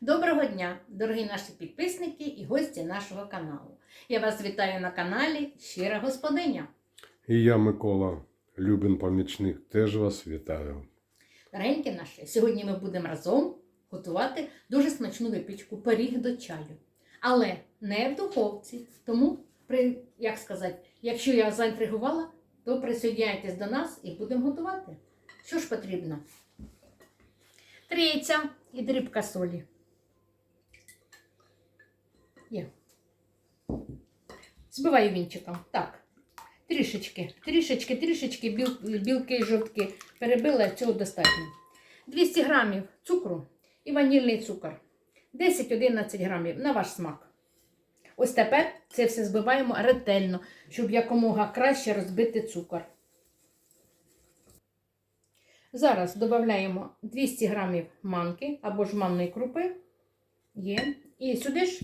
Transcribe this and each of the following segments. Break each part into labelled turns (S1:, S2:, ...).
S1: Доброго дня, дорогі наші підписники і гості нашого каналу. Я вас вітаю на каналі Щира Господиня.
S2: І я, Микола, Любин помічник, теж вас вітаю.
S1: Дорогенькі наші, сьогодні ми будемо разом готувати дуже смачну випічку пиріг до чаю. Але не в духовці. Тому, при, як сказати, якщо я заінтригувала, то присоединяйтесь до нас і будемо готувати. Що ж потрібно? Три яйця і дрібка солі. Є. Збиваю вінчиком. Так. Трішечки, трішечки, трішечки біл, білки і жовтки перебила, цього достатньо. 200 грамів цукру і ванільний цукор. 10-11 грамів на ваш смак. Ось тепер це все збиваємо ретельно, щоб якомога краще розбити цукор. Зараз додаємо 200 грамів манки або ж манної крупи. Є. І сюди ж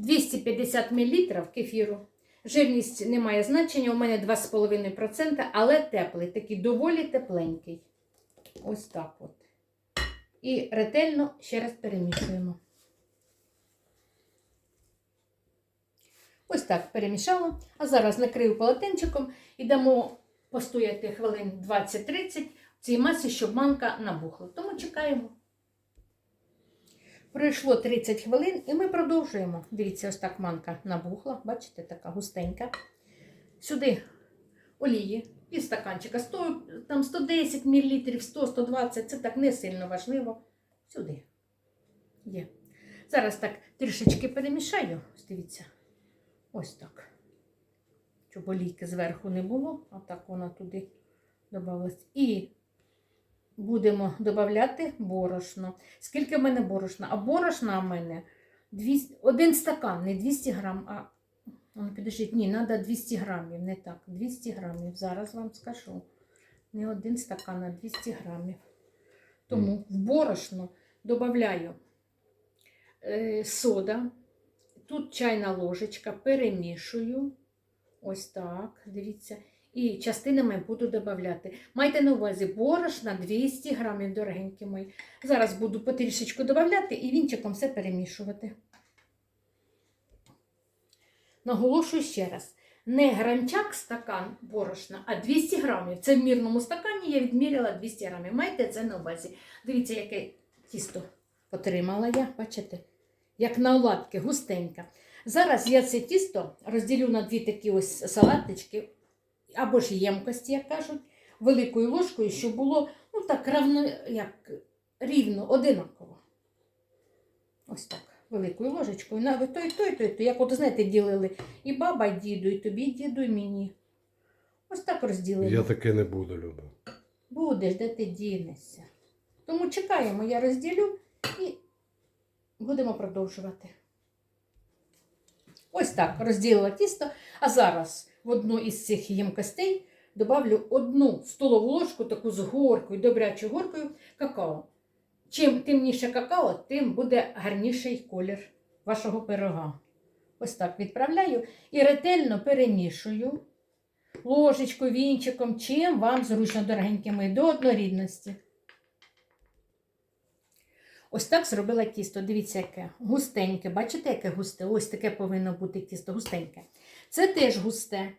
S1: 250 мл кефіру. Жирність не має значення, у мене 2,5%, але теплий, такий доволі тепленький. Ось так от. І ретельно ще раз перемішуємо. Ось так перемішала. А зараз накрию полотенчиком і дамо постояти хвилин 20-30 в цій масі, щоб манка набухла. Тому чекаємо. Пройшло 30 хвилин і ми продовжуємо. Дивіться, ось так манка набухла, бачите, така густенька. Сюди олії, пів стаканчика, 100, там 110 мл, 100-120, це так не сильно важливо. Сюди. Є. Зараз так трішечки перемішаю. Ось Дивіться. Ось так. Щоб олійки зверху не було, а так вона туди додалась. І будемо додати борошно. Скільки в мене борошна? А борошна в мене 200, один стакан, не 200 грам, а ну, підождіть, ні, треба 200 грамів, не так, 200 грамів. Зараз вам скажу. Не один стакан, а 200 грамів. Тому в борошно додаю е, сода. Тут чайна ложечка, перемішую. Ось так, дивіться. І частинами буду додавати. Майте на увазі борошна 200 грамів, дорогенькі мої. Зараз буду потрішечку додавати і вінчиком все перемішувати. Наголошую ще раз. Не гранчак стакан борошна, а 200 грамів. Це в мірному стакані я відміряла 200 грамів. Майте це на увазі. Дивіться, яке тісто отримала я, бачите? Як на оладки, густенька. Зараз я це тісто розділю на дві такі ось салатнички, або ж ємкості, як кажуть, великою ложкою, щоб було ну так равно, як, рівно, одинаково. Ось так, великою ложечкою. На той, той, той, той. Як от, знаєте, ділили і баба, і діду, і тобі, і діду, і мені. Ось так розділили.
S2: Я таке не буду, Люба.
S1: Будеш, де ти дінешся. Тому чекаємо, я розділю і будемо продовжувати. Ось так розділила тісто, а зараз в одну із цих ємкостей добавлю одну столову ложку, таку з горкою, добрячою горкою какао. Чим темніше какао, тим буде гарніший колір вашого пирога. Ось так відправляю і ретельно перемішую ложечкою, вінчиком, чим вам зручно, дорогенькі мої, до однорідності. Ось так зробила тісто. Дивіться, яке густеньке. Бачите, яке густе? Ось таке повинно бути тісто густеньке. Це теж густе.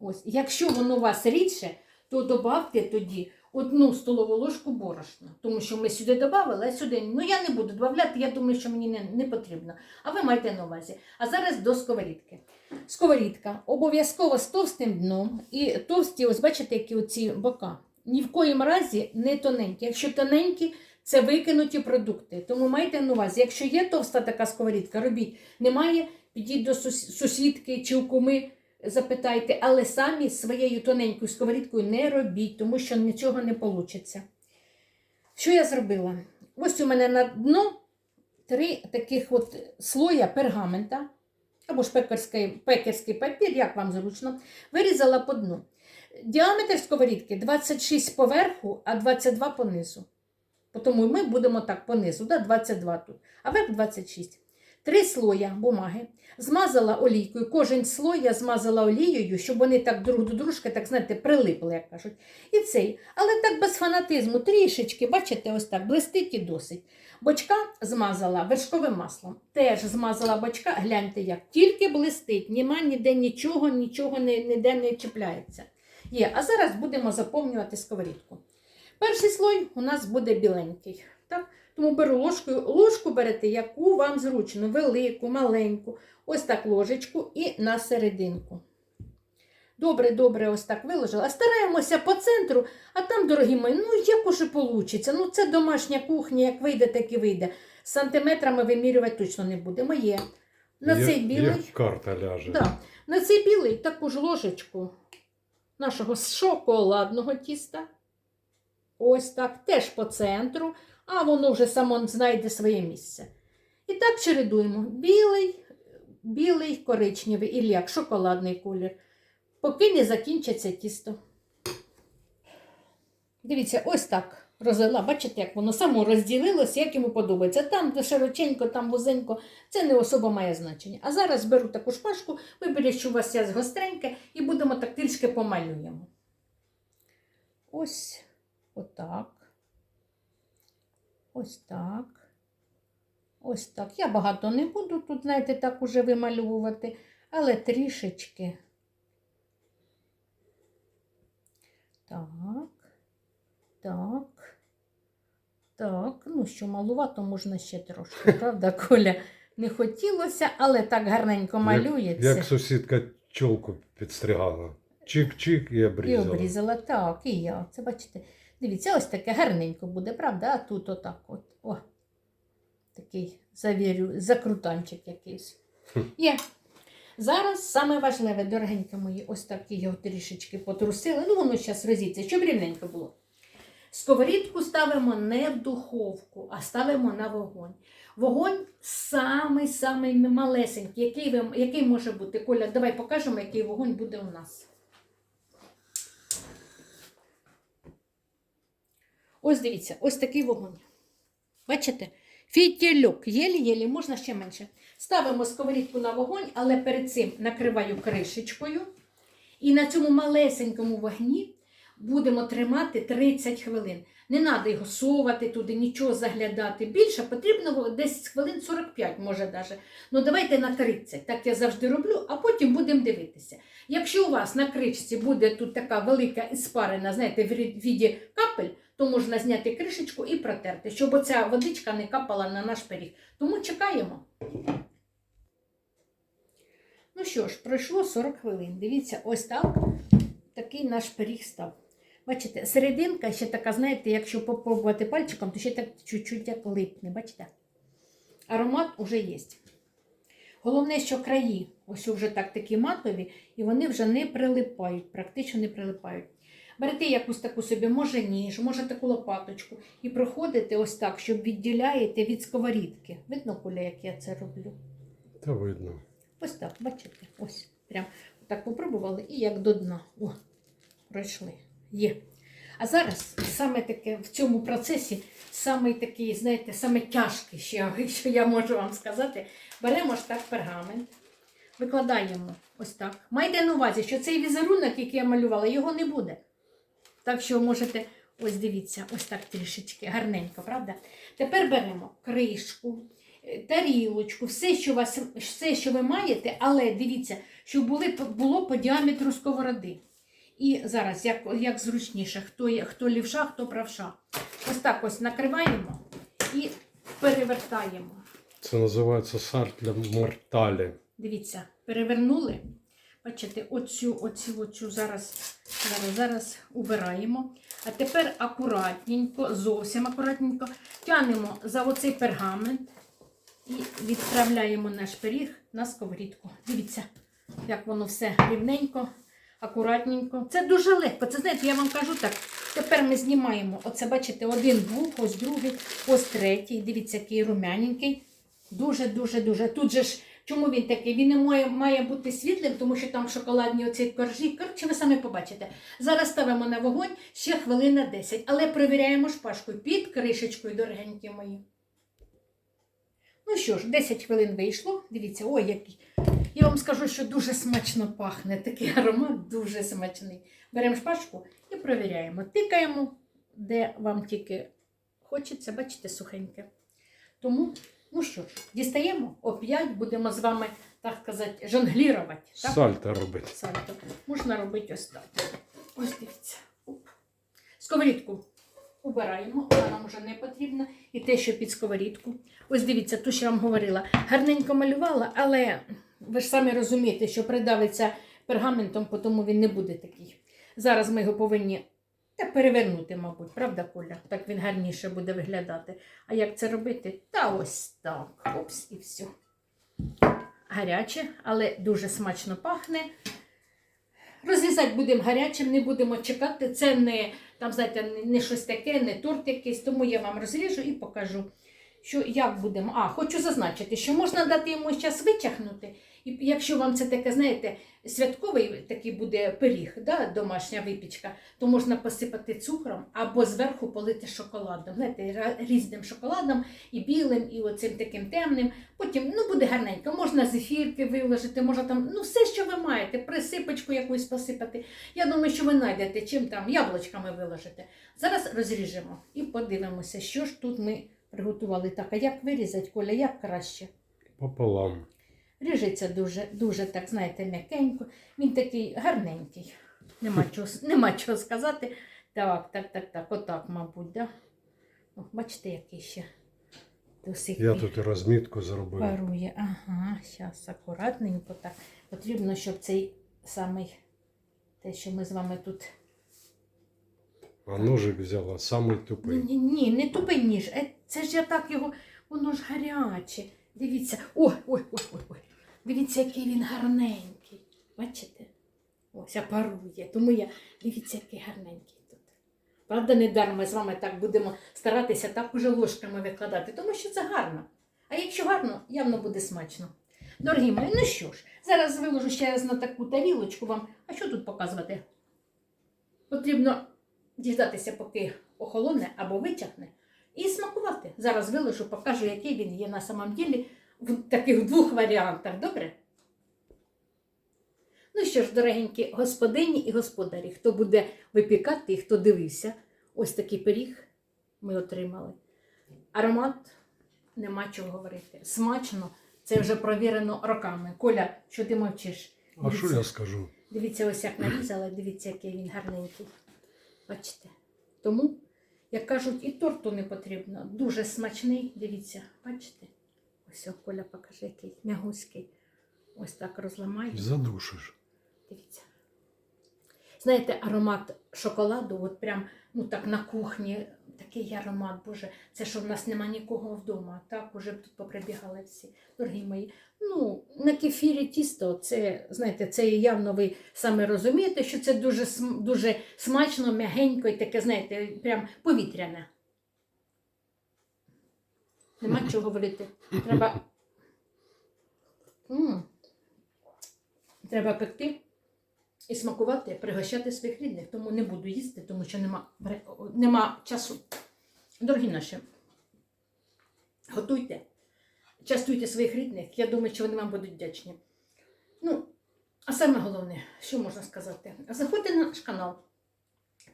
S1: Ось. Якщо воно у вас рідше, то додавте тоді одну столову ложку борошна. Тому що ми сюди додали, а сюди. Ну я не буду додавати, я думаю, що мені не, не потрібно. А ви маєте на увазі. А зараз до сковорідки. Сковорідка обов'язково з товстим дном. І товсті, ось бачите, які оці бока. Ні в коїм разі не тоненькі. Якщо тоненькі, це викинуті продукти. Тому майте на увазі, якщо є товста така сковорідка, робіть. Немає, підіть до сусідки чи у куми, запитайте, але самі своєю тоненькою сковорідкою не робіть, тому що нічого не вийде. Що я зробила? Ось у мене на дно три таких от слоя пергамента, або ж пекарський, пекарський папір, як вам зручно, вирізала по дну. Діаметр сковорідки 26 поверху, а 22 понизу. Тому ми будемо так понизу, да, 22 тут, а верх 26. Три слоя бумаги, змазала олійкою. Кожен слой я змазала олією, щоб вони так друг до дружки, так знаєте, прилипли, як кажуть. І цей. Але так без фанатизму, трішечки, бачите, ось так, блистить і досить. Бочка змазала вершковим маслом. Теж змазала бочка, гляньте як. Тільки блистить, нема ніде нічого, нічого ніде не чіпляється. Є. А зараз будемо заповнювати сковорідку. Перший слой у нас буде біленький. Так? Тому беру ложкою. Ложку берете, яку вам зручно, велику, маленьку. Ось так ложечку і на серединку. Добре, добре, ось так виложила. Стараємося по центру, а там, дорогі мої, ну як уже вийде? Ну це домашня кухня, як вийде, так і вийде. Сантиметрами вимірювати точно не будемо. Є. На
S2: Як-
S1: цей білий.
S2: Як карта ляже.
S1: Да. На цей білий таку ж ложечку нашого шоколадного тіста. Ось так, теж по центру, а воно вже само знайде своє місце. І так чередуємо білий, білий, коричневий, і як шоколадний колір, поки не закінчиться тісто. Дивіться, ось так розлила. Бачите, як воно само розділилося, як йому подобається. Там де широченько, там вузенько. Це не особо має значення. А зараз беру таку шпажку, виберіть, що у вас є гостреньке, і будемо так трішки помалюємо. Ось отак. Ось так. Ось так. Я багато не буду тут, знаєте, так уже вималювати, але трішечки. Так. Так. Так, ну що, малувато можна ще трошки, правда, Коля? Не хотілося, але так гарненько малюється.
S2: Як, як сусідка чолку підстригала. Чик-чик і обрізала.
S1: І
S2: обрізала.
S1: обрізала, так, і я. Це бачите. Дивіться, ось таке гарненько буде, правда? А тут отак от. О, такий завірю, закрутанчик якийсь. Є. Зараз саме важливе, дорогенькі мої, ось так його трішечки потрусила. Ну, воно зараз розіться, щоб рівненько було. Сковорідку ставимо не в духовку, а ставимо на вогонь. Вогонь самий-самий малесенький, який, який може бути. Коля, давай покажемо, який вогонь буде у нас. Ось дивіться, ось такий вогонь. Бачите? Фітільок, єлі-єлі, можна ще менше. Ставимо сковорідку на вогонь, але перед цим накриваю кришечкою. І на цьому малесенькому вогні будемо тримати 30 хвилин. Не треба його совати туди, нічого заглядати. Більше потрібно десь хвилин 45, може навіть. Ну давайте на 30. Так я завжди роблю, а потім будемо дивитися. Якщо у вас на кришці буде тут така велика іспарина, знаєте, в віді капель, то можна зняти кришечку і протерти, щоб оця водичка не капала на наш пиріг. Тому чекаємо. Ну що ж, пройшло 40 хвилин. Дивіться, ось так такий наш пиріг став. Бачите, серединка ще така, знаєте, якщо попробувати пальчиком, то ще так чуть-чуть як липне. Бачите? Аромат уже є. Головне, що краї, ось вже так такі матові, і вони вже не прилипають, практично не прилипають. Берете якусь таку собі, може ніж, може таку лопаточку, і проходите ось так, щоб відділяєте від сковорідки. Видно, Коля, як я це роблю?
S2: Та видно.
S1: Ось так, бачите, ось. Прям так попробували і як до дна. О, пройшли. Є. А зараз саме таке в цьому процесі, саме такий, знаєте, саме тяжкий, що, що я можу вам сказати. Беремо ж так пергамент, викладаємо ось так. Майте на увазі, що цей візерунок, який я малювала, його не буде. Так що можете, ось дивіться, ось так трішечки, гарненько, правда? Тепер беремо кришку, е, тарілочку, все, що, вас, все, що ви маєте, але дивіться, щоб були, було по діаметру сковороди. І зараз, як, як зручніше, хто, є- хто лівша, хто правша. Ось так ось накриваємо і перевертаємо.
S2: Це називається сар для морталі.
S1: Дивіться, перевернули. Бачите, оцю, оцю, оцю зараз, зараз, зараз убираємо. А тепер акуратненько, зовсім акуратненько тянемо за оцей пергамент і відправляємо наш пиріг на сковорідку. Дивіться, як воно все рівненько, акуратненько. Це дуже легко. Це знаєте, я вам кажу так. Тепер ми знімаємо. Оце, бачите, один був, ось другий, ось третій. Дивіться, який рум'яненький. Дуже, дуже, дуже. Тут же ж, чому він такий? Він не має, має бути світлим, тому що там шоколадні оці коржі. Коротше, ви самі побачите. Зараз ставимо на вогонь ще хвилина 10, але перевіряємо шпажкою під кришечкою, дорогенькі мої. Ну що ж, 10 хвилин вийшло. Дивіться, ой, який. Я вам скажу, що дуже смачно пахне. Такий аромат дуже смачний. Беремо шпажку і провіряємо. Тикаємо, де вам тільки хочеться, бачите, сухеньке. Тому, ну що ж, дістаємо, оп'ять будемо з вами, так сказати, жонглірувати. Так?
S2: Сальто робить.
S1: Сальто. Можна робити ось так. Ось дивіться. Оп. Сковорідку убираємо, вона нам вже не потрібна. І те, що під сковорідку. Ось дивіться, ту, що я вам говорила, гарненько малювала, але ви ж самі розумієте, що придавиться пергаментом, тому він не буде такий. Зараз ми його повинні та перевернути, мабуть, правда, Коля? Так він гарніше буде виглядати. А як це робити? Та ось так. Опс, і все. Гаряче, але дуже смачно пахне. Розрізати будемо гарячим, не будемо чекати. Це не, там, знаєте, не- щось таке, не торт якийсь, тому я вам розріжу і покажу, що як будемо. А, хочу зазначити, що можна дати йому час витягнути. І якщо вам це таке, знаєте, святковий такий буде пиріг, да, домашня випічка, то можна посипати цукром або зверху полити шоколадом. Знаєте, різним шоколадом, і білим, і оцим таким темним. Потім ну, буде гарненько. Можна зефірки виложити, можна там, ну все, що ви маєте, присипочку якусь посипати. Я думаю, що ви знайдете, чим там яблучками виложите. Зараз розріжемо і подивимося, що ж тут ми приготували. Так, а як вирізати, Коля, як краще?
S2: Пополам.
S1: Ріжеться дуже, дуже так, знаєте, м'якенько. Він такий гарненький. Нема чого, нема чого сказати. Так, так, так, так, отак, мабуть, да? О, бачите, який ще досить
S2: Я тут розмітку зробив.
S1: парує. Ага, зараз акуратненько так. Потрібно, щоб цей самий, те, що ми з вами тут.
S2: А ножик взяла самий тупий.
S1: Ні, ні, не тупий ніж. Е, Це ж я так його, воно ж гаряче. Дивіться. Ой, ой, ой, ой, ой. Дивіться, який він гарненький. Бачите? Ось а парує. Тому я, дивіться, який гарненький тут. Правда, не дарма ми з вами так будемо старатися так уже ложками викладати, тому що це гарно. А якщо гарно, явно буде смачно. Дорогі мої, ну що ж, зараз виложу ще раз на таку тарілочку вам. А що тут показувати? Потрібно діждатися, поки охолоне або витягне, і смакувати. Зараз виложу, покажу, який він є на самом ділі в таких двох варіантах. Добре? Ну що ж, дорогенькі господині і господарі, хто буде випікати і хто дивився, ось такий пиріг ми отримали. Аромат нема чого говорити. Смачно, це вже провірено роками. Коля, що ти мовчиш?
S2: А що я скажу?
S1: Дивіться, ось як нарізала, дивіться, який він гарненький. Бачите? Тому, як кажуть, і торту не потрібно. Дуже смачний, дивіться, бачите? Ось Коля покаже, який м'ягуський. Ось так розламаю.
S2: Задушиш.
S1: Дивіться. Знаєте, аромат шоколаду, от прям ну так на кухні, такий аромат, Боже, це що в нас нема нікого вдома. Так, уже б тут поприбігали всі, дорогі мої. Ну, на кефірі тісто, це, знаєте, це явно ви саме розумієте, що це дуже, дуже смачно, м'ягенько і таке, знаєте, прям повітряне. Нема чого говорити. Треба. М. Треба пекти і смакувати, пригощати своїх рідних. Тому не буду їсти, тому що нема, нема часу. Дорогі наші, готуйте, частуйте своїх рідних. Я думаю, що вони вам будуть вдячні. Ну, а саме головне, що можна сказати? Заходьте на наш канал,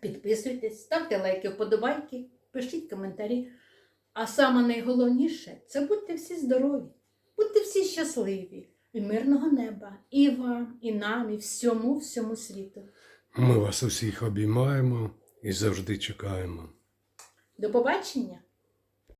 S1: підписуйтесь, ставте лайки, вподобайки, пишіть коментарі. А саме найголовніше це будьте всі здорові, будьте всі щасливі і мирного неба, і вам, і нам, і всьому, всьому світу.
S2: Ми вас усіх обіймаємо і завжди чекаємо.
S1: До побачення!